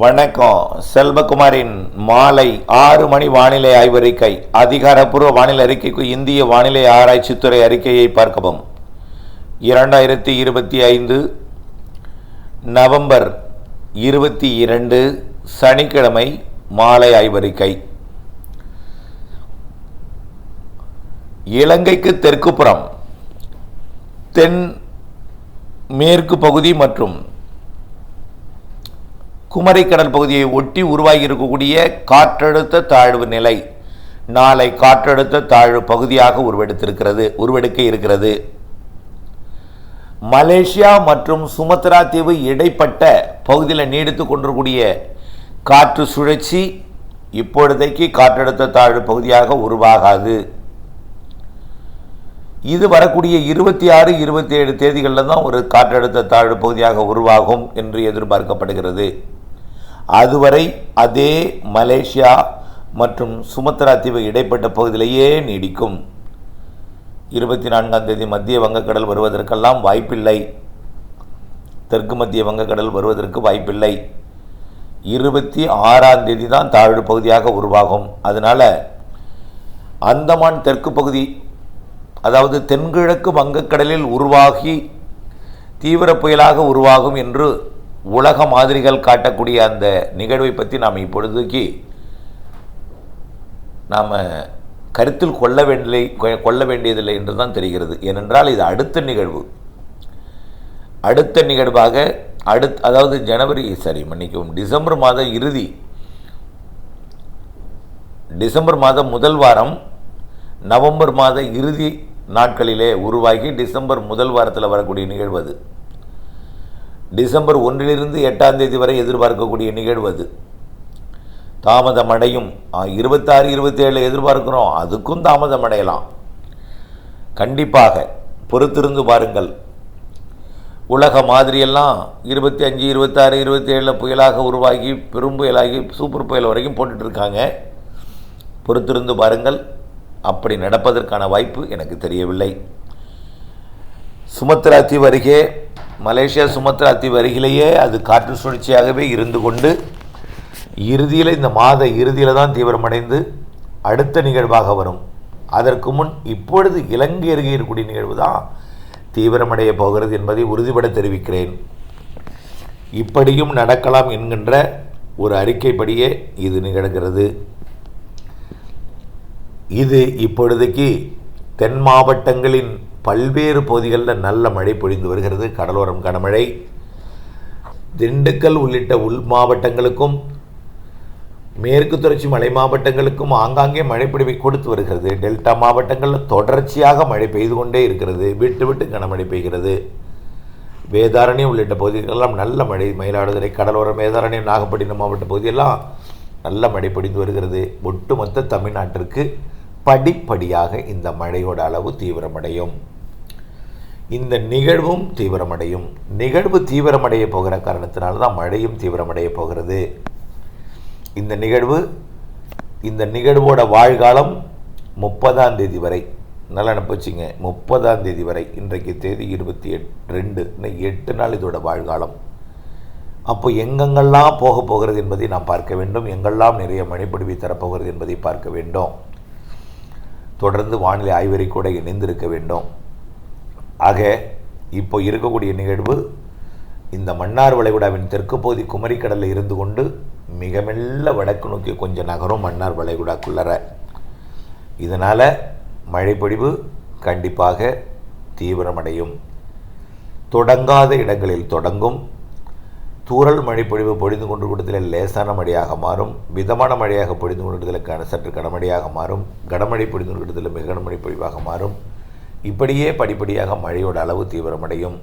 வணக்கம். செல்வகுமாரின் மாலை ஆறு மணி வானிலை ஆய்வறிக்கை அதிகாரப்பூர்வ வானிலை அறிக்கைக்கு இந்திய வானிலை ஆராய்ச்சித்துறை அறிக்கையை பார்க்கவும். இரண்டாயிரத்தி இருபத்தி ஐந்து நவம்பர் இருபத்தி இரண்டு சனிக்கிழமை மாலை ஆய்வறிக்கை இலங்கைக்கு தெற்குப்புறம் தென் மேற்கு பகுதி மற்றும் குமரிக்கடல் பகுதியை ஒட்டி உருவாகி இருக்கக்கூடிய காற்றழுத்த தாழ்வு நிலை நாளை காற்றழுத்த தாழ்வு பகுதியாக உருவெடுத்திருக்கிறது உருவெடுக்க இருக்கிறது. மலேசியா மற்றும் சுமத்ரா தீவு இடைப்பட்ட பகுதியில் நீடித்து கொண்டிருக்கூடிய காற்று சுழற்சி இப்பொழுதைக்கு காற்றழுத்த தாழ்வு பகுதியாக உருவாகாது. இது வரக்கூடிய இருபத்தி ஆறு இருபத்தி ஏழு தேதிகளில் தான் ஒரு காற்றழுத்த தாழ்வு பகுதியாக உருவாகும் என்று எதிர்பார்க்கப்படுகிறது. அதுவரை அதே மலேசியா மற்றும் சுமத்ரா தீவு இடைப்பட்ட பகுதியிலேயே நீடிக்கும். இருபத்தி நான்காம் தேதி மத்திய வங்கக்கடல் வருவதற்கெல்லாம் வாய்ப்பில்லை. தெற்கு மத்திய வங்கக்கடல் வருவதற்கு வாய்ப்பில்லை. இருபத்தி ஆறாம் தேதி தான் தாழ்வு பகுதியாக உருவாகும். அதனால் அந்தமான் தெற்கு பகுதி அதாவது தென்கிழக்கு வங்கக்கடலில் உருவாகி தீவிர புயலாக உருவாகும் என்று உலக மாதிரிகள் காட்டக்கூடிய அந்த நிகழ்வை பற்றி நாம் இப்பொழுதுக்கு நாம் கருத்தில் கொள்ள வேண்டிய கொள்ள வேண்டியதில்லை என்று தான் தெரிகிறது. ஏனென்றால் இது அடுத்த நிகழ்வு. அடுத்த நிகழ்வாக அடுத் அதாவது ஜனவரி சரி மன்னிக்கவும் டிசம்பர் மாத இறுதி. டிசம்பர் மாதம் முதல் வாரம் நவம்பர் மாத இறுதி நாட்களிலே உருவாகி டிசம்பர் முதல் வாரத்தில் வரக்கூடிய நிகழ்வு அது. டிசம்பர் ஒன்றிலிருந்து எட்டாம் தேதி வரை எதிர்பார்க்கக்கூடிய நிகழ்வு அது. தாமதம் அடையும் இருபத்தாறு இருபத்தேழு எதிர்பார்க்கிறோம். அதுக்கும் தாமதம் அடையலாம் கண்டிப்பாக பொறுத்திருந்து பாருங்கள். உலக மாதிரியெல்லாம் இருபத்தி அஞ்சு இருபத்தாறு இருபத்தி ஏழில் புயலாக உருவாகி பெரும் புயலாகி சூப்பர் புயல் வரைக்கும் போட்டுட்ருக்காங்க. பொறுத்திருந்து பாருங்கள். அப்படி நடப்பதற்கான வாய்ப்பு எனக்கு தெரியவில்லை. சுமத்ரா தீவு அருகே மலேசியா சுமத்ரா தீவு அருகிலேயே அது காற்று சுழற்சியாகவே இருந்து கொண்டு இறுதியில் இந்த மாத இறுதியில் தான் தீவிரமடைந்து அடுத்த நிகழ்வாக வரும். அதற்கு முன் இப்பொழுது இலங்கை அருகே இருக்கக்கூடிய நிகழ்வு தான் தீவிரமடைய போகிறது என்பதை உறுதிபட தெரிவிக்கிறேன். இப்படியும் நடக்கலாம் என்கின்ற ஒரு அறிக்கைப்படியே இது நிகழ்கிறது. இது இப்பொழுதைக்கு தென் மாவட்டங்களின் பல்வேறு பகுதிகளில் நல்ல மழை பொழிந்து வருகிறது. கடலோரம் கனமழை. திண்டுக்கல் உள்ளிட்ட உள் மாவட்டங்களுக்கும் மேற்கு தொடர்ச்சி மலை மாவட்டங்களுக்கும் ஆங்காங்கே மழை பொழிவை கொடுத்து வருகிறது. டெல்டா மாவட்டங்களில் தொடர்ச்சியாக மழை பெய்து கொண்டே இருக்கிறது. விட்டு விட்டு கனமழை பெய்கிறது. வேதாரண்யம் உள்ளிட்ட பகுதிகளெல்லாம் நல்ல மழை மயிலாடுதுறை கடலோரம் வேதாரண்யம் நாகப்பட்டினம் மாவட்ட பகுதியெல்லாம் நல்ல மழை பொழிந்து வருகிறது. ஒட்டுமொத்த தமிழ்நாட்டிற்கு படிப்படியாக இந்த மழையோட அளவு தீவிரமடையும். இந்த நிகழ்வும் தீவிரமடையும். நிகழ்வு தீவிரமடைய போகிற காரணத்தினால தான் மழையும் தீவிரமடைய போகிறது. இந்த நிகழ்வு இந்த நிகழ்வோட வாழ்காலம் முப்பதாம் தேதி வரை. நல்லா நினப்பிச்சிங்க. முப்பதாம் தேதி வரை. இன்றைக்கு தேதி இருபத்தி எட் ரெண்டு எட்டு நாள் இதோட வாழ்காலம். அப்போ எங்கெங்கெல்லாம் போக போகிறது என்பதை நாம் பார்க்க வேண்டும். எங்கெல்லாம் நிறைய மழைப்பொழிவை தரப்போகிறது என்பதை பார்க்க வேண்டும். தொடர்ந்து வானிலை ஆய்வறை கூட இணைந்திருக்க வேண்டும். ஆக இப்போ இருக்கக்கூடிய நிகழ்வு இந்த மன்னார் வளைகுடாவின் தெற்கு பகுதி குமரிக்கடலில் இருந்து கொண்டு மிக மெல்ல வடக்கு நோக்கி கொஞ்சம் நகரும் மன்னார் வளைகுடாக்குள்ளற இதனால் மழைப்பொழிவு கண்டிப்பாக தீவிரமடையும். தொடங்காத இடங்களில் தொடங்கும். தூரல் மழைப்பொழிவு பொழிந்து கொண்டு கொடுத்ததில் லேசான மழையாக மாறும். மிதமான மழையாக பொழிந்து கொண்டு கொண்டிருந்ததற்கான சற்று கனமழையாக மாறும். கனமழை பொழிந்து கொண்டிருந்ததில் மிக கனமழை பொழிவாக மாறும். இப்படியே படிப்படியாக மழையோட அளவு தீவிரமடையும்.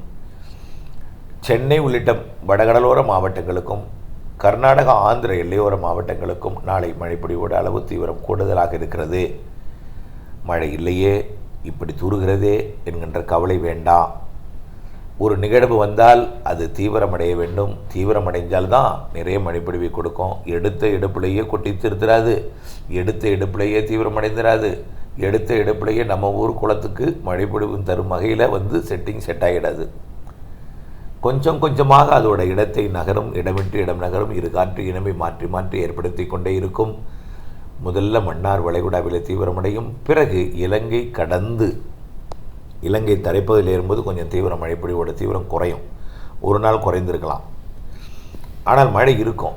சென்னை உள்ளிட்ட வடகடலோர மாவட்டங்களுக்கும் கர்நாடகா ஆந்திர எல்லையோர மாவட்டங்களுக்கும் நாளை மழைப்பொழிவோட அளவு தீவிரம் கூடுதலாக இருக்கிறது. மழை இல்லையே இப்படி தூறுகிறதே என்கின்ற கவலை வேண்டாம் ஒரு நிகழ்வு வந்தால் அது தீவிரமடைய வேண்டும். தீவிரமடைஞ்சால்தான் நிறைய மழைப்பொழிவை கொடுக்கும். எடுத்த எடுப்பிலேயே கொட்டி திருத்துறாது எடுத்த எடுப்பிலேயே தீவிரமடைந்துராது. எடுத்த எடுப்பிலேயே நம்ம ஊர் குளத்துக்கு மழைப்பொழிவு தரும் வகையில் வந்து செட்டிங் செட் ஆகிடாது கொஞ்சம் கொஞ்சமாக அதோட இடத்தை நகரும் இடமிட்டு இடம் நகரும் இரு காற்று இனமை மாற்றி மாற்றி ஏற்படுத்தி கொண்டே இருக்கும். முதல்ல மன்னார் வளைகுடாவில் தீவிரமடையும் பிறகு இலங்கை கடந்து இலங்கை தரைப்பகுதியில் ஏறும்போது கொஞ்சம் தீவிரம் மழைப்பொழிவோட தீவிரம் குறையும். ஒரு நாள் குறைந்திருக்கலாம். ஆனால் மழை இருக்கும்.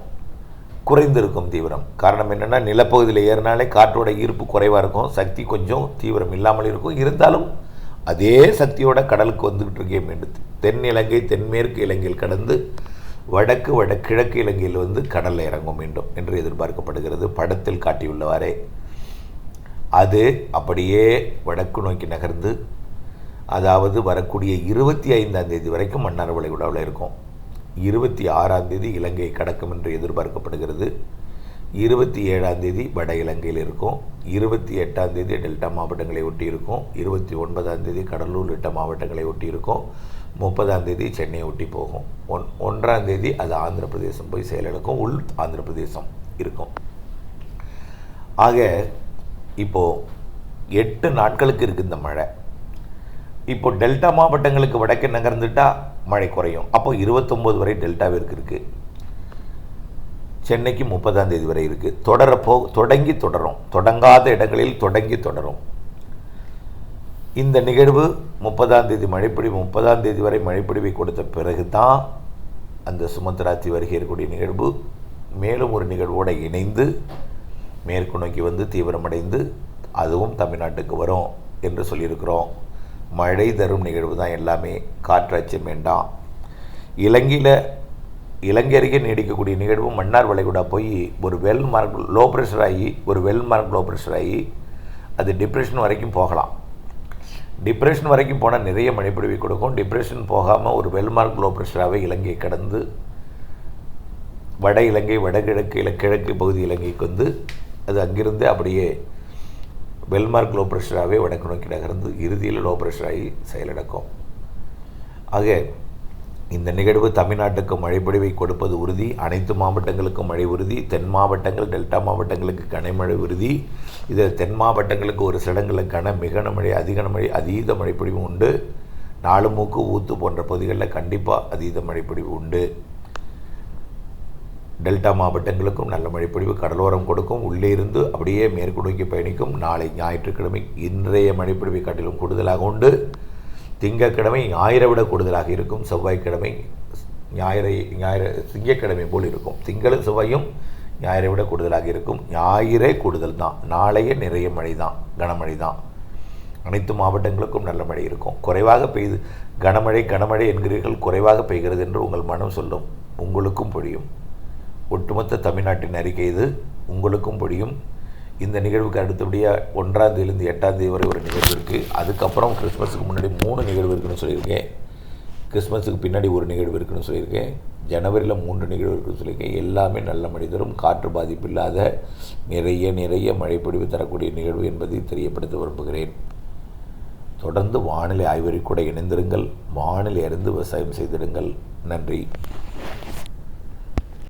குறைந்திருக்கும் தீவிரம். காரணம் என்னென்னா நிலப்பகுதியில் ஏறினாலே காற்றோட ஈர்ப்பு குறைவாக இருக்கும். சக்தி கொஞ்சம் தீவிரம் இல்லாமல் இருக்கும். இருந்தாலும் அதே சக்தியோட கடலுக்கு வந்துக்கிட்டு இருக்கே மீண்டும். தென் இலங்கை தென்மேற்கு இலங்கையில் கடந்து வடக்கு வடகிழக்கு இலங்கையில் வந்து கடலில் இறங்கும் மீண்டும் என்று எதிர்பார்க்கப்படுகிறது. படத்தில் காட்டியுள்ளவாறே. அது அப்படியே வடக்கு நோக்கி நகர்ந்து அதாவது வரக்கூடிய இருபத்தி ஐந்தாம் தேதி வரைக்கும் மன்னார் வளைகுடாவில் இருக்கும். இருபத்தி ஆறாம் தேதி இலங்கை கடக்கும் என்று எதிர்பார்க்கப்படுகிறது. இருபத்தி ஏழாம் தேதி வட இலங்கையில் இருக்கும். இருபத்தி எட்டாம் தேதி டெல்டா மாவட்டங்களை ஒட்டி இருக்கும் இருபத்தி ஒன்பதாம் தேதி கடலூர் உள்ளிட்ட மாவட்டங்களை ஒட்டி இருக்கும் முப்பதாம் தேதி சென்னையை ஒட்டி போகும். ஒன் ஒன்றாம் தேதி அது ஆந்திர பிரதேசம் போய் செயலிழக்கும். உள் ஆந்திர பிரதேசம் இருக்கும். ஆக இப்போது எட்டு நாட்களுக்கு இருக்குது இந்த மழை. இப்போ டெல்டா மாவட்டங்களுக்கு வடக்கே நகர்ந்துட்டால் மழை குறையும். அப்போ இருபத்தொம்போது வரை டெல்டாவிற்கு இருக்குது சென்னைக்கு முப்பதாம் தேதி வரை இருக்குது தொடரப்போ தொடங்கி தொடரும். தொடங்காத இடங்களில் தொடங்கி தொடரும். இந்த நிகழ்வு முப்பதாம் தேதி மழைப்பிடிவு முப்பதாம் தேதி வரை மழைப்பிடிவை கொடுத்த பிறகு தான் அந்த சுமத்ராத்தி வருகை இருக்கக்கூடிய நிகழ்வு மேலும் ஒரு நிகழ்வோடு இணைந்து மேற்கு நோக்கி வந்து தீவிரமடைந்து அதுவும் தமிழ்நாட்டுக்கு வரும் என்று சொல்லியிருக்கிறோம். மழை தரும் நிகழ்வு தான் எல்லாமே. காற்றாட்சியம் வேண்டாம் இலங்கையில் இலங்கை அருகே நீடிக்கக்கூடிய நிகழ்வு மன்னார் வளைகுடா போய் ஒரு வெல் மார்க் லோ ப்ரெஷர் ஆகி ஒரு வெல் மார்க் லோ ப்ரெஷர் ஆகி அது டிப்ரெஷன் வரைக்கும் போகலாம். டிப்ரெஷன் வரைக்கும் போனால் நிறைய மழைப்பொழிவை கொடுக்கும். டிப்ரெஷன் போகாமல் ஒரு வெல் மார்க் லோ ப்ரெஷராகவே இலங்கையை கடந்து வட இலங்கை வடகிழக்கு இல கிழக்கு பகுதி இலங்கைக்கு வந்து அது அங்கிருந்து அப்படியே வெல்மார்க் லோ ப்ரெஷராகவே வடக்கு நோக்கி நகர்ந்து இறுதியில் லோ ப்ரெஷராகி செயலிழக்கும் ஆக இந்த நிகழ்வு தமிழ்நாட்டுக்கு மழைப்பொழிவை கொடுப்பது உறுதி அனைத்து மாவட்டங்களுக்கும் மழை உறுதி தென் மாவட்டங்கள் டெல்டா மாவட்டங்களுக்கு கனமழை உறுதி. இதில் தென் மாவட்டங்களுக்கு ஒரு சில இடங்களில் கன மிகன மழை அதிகன மழை அதீத மழைப்பொழிவு உண்டு. நாலு மூக்கு ஊத்து போன்ற பகுதிகளில் கண்டிப்பாக அதீத மழைப்பொழிவு உண்டு. டெல்டா மாவட்டங்களுக்கும் நல்ல மழைப்பொழிவு கடலோரம் கொடுக்கும். உள்ளே இருந்து அப்படியே மேற்கு நோக்கி பயணிக்கும். நாளை ஞாயிற்றுக்கிழமை இன்றைய மழைப்பொழிவை காட்டிலும் கூடுதலாக உண்டு. திங்கக்கிழமை ஞாயிறை விட கூடுதலாக இருக்கும். செவ்வாய்க்கிழமை ஞாயிறை ஞாயிறு திங்கக்கிழமை போல் இருக்கும். திங்களும் செவ்வாயும் ஞாயிறை விட கூடுதலாக இருக்கும். ஞாயிறே கூடுதல் தான். நாளைய நிறைய மழை தான் கனமழை தான் அனைத்து மாவட்டங்களுக்கும் நல்ல மழை இருக்கும். குறைவாக பெய்து கனமழை கனமழை என்கிறீர்கள். குறைவாக பெய்கிறது என்று உங்கள் மனம் சொல்லும். உங்களுக்கும் பொழியும். ஒட்டுமொத்த தமிழ்நாட்டின் அறிக்கை இது. உங்களுக்கும் புரியும் இந்த நிகழ்வுக்கு அடுத்தபடியாக ஒன்றாம் தேதியிலிருந்து எட்டாம் தேதி வரை ஒரு நிகழ்வு இருக்குது அதுக்கப்புறம் கிறிஸ்மஸுக்கு முன்னாடி மூணு நிகழ்வு இருக்குன்னு சொல்லியிருக்கேன். கிறிஸ்மஸுக்கு பின்னாடி ஒரு நிகழ்வு இருக்குன்னு சொல்லியிருக்கேன். ஜனவரியில் மூன்று நிகழ்வு இருக்குன்னு சொல்லியிருக்கேன். எல்லாமே நல்ல மனிதரும் காற்று பாதிப்பு இல்லாத நிறைய நிறைய மழைப்பொழிவு தரக்கூடிய நிகழ்வு என்பதை தெரியப்படுத்த விரும்புகிறேன். தொடர்ந்து வானிலை ஆய்வறிக்கூட இணைந்திருங்கள். வானிலை அறிந்து விவசாயம் செய்திடுங்கள். நன்றி.